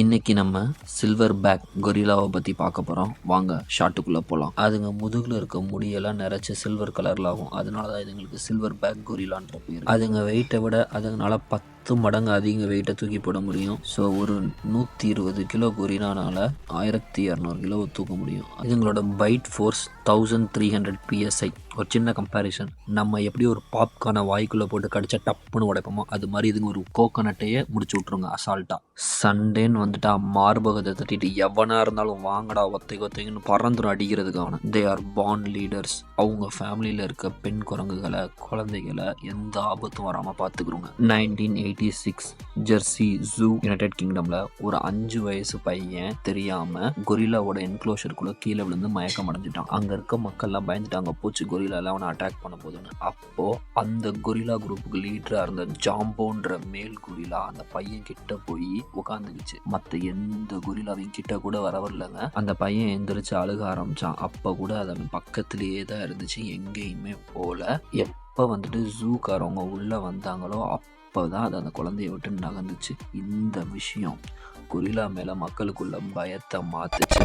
இன்னைக்கு நம்ம silver back கொரில்லாவை பற்றி பார்க்க போகிறோம் வாங்க ஷாட்டுக்குள்ளே போகலாம் அதுங்க முதுகில் இருக்க முடியெல்லாம் நிறைச்சி சில்வர் கலரில் ஆகும். அதனால தான் இதுங்களுக்கு சில்வர் பேக் கொரிலான்ற பேர். அதுங்க வெயிட்டை விட அதுங்களால பத்து பத்து மடங்கு அதிக வெயிட்டை தூக்கி போட முடியும். ஸோ ஒரு நூற்றி இருபது கிலோ கொரினானால் ஆயிரத்தி இரநூறு கிலோ தூக்க முடியும். இதுங்களோட bite force thousand three hundred PSI ஒரு சின்ன கம்பேரிசன் நம்ம எப்படி ஒரு பாப்கார்னை வாய்க்குள்ளே போட்டு கடிச்சா டப்புன்னு உடைப்போமோ அது மாதிரி இதுங்க ஒரு கோகோனட்டையே முடிச்சு விட்ருங்க அசால்ட்டாக சண்டேன்னு வந்துட்டா மார்பகத்தை தட்டிட்டு எவனாக இருந்தாலும் வாங்கடா ஒத்தை ஒத்தைன்னு பறந்துடும் அடிக்கிறதுக்கு அவனை தே ஆர் பாண்ட் லீடர்ஸ் அவங்க ஃபேமிலியில் இருக்க பெண் குரங்குகளை குழந்தைகளை எந்த ஆபத்தும் வராமல் பார்த்துக்கிறோங்க nineteen eighty six Jersey zoo United கிங்டமில் ஒரு அஞ்சு வயசு பையன் தெரியாமல் கொரில்லாவோட என்க்ளோஷருக்குள்ள கீழே விழுந்து மயக்கம் அடைஞ்சிட்டான். அங்கே இருக்க மக்கள்லாம் பயந்துட்டாங்க. போச்சு கொரில்லாலாம் அவனை அட்டாக் பண்ண போதுன்னு. அப்போது அந்த கொரில்லா குரூப்புக்கு லீடராக இருந்த ஜாம்போன்ற மேல் கொரில்லா அந்த பையன் கிட்ட போய் உட்காந்துக்குச்சு மற்ற எந்த கொரில்லாவையும் கிட்ட கூட வர வரலங்க. அந்த பையன் எந்திரிச்சு அழுக ஆரம்பிச்சான். அப்போ கூட அது பக்கத்திலேயே பக்கத்துலேயே தான் இருந்துச்சு. எங்கேயுமே போல. எப்போ வந்துட்டு ஜூக்காரவங்க உள்ளே வந்தாங்களோ அப்போ தான் அது அந்த குழந்தைய விட்டு நகர்ந்துச்சு. இந்த விஷயம் கொரில்லா மேலே மக்களுக்குள்ள பயத்தை மாற்றுச்சு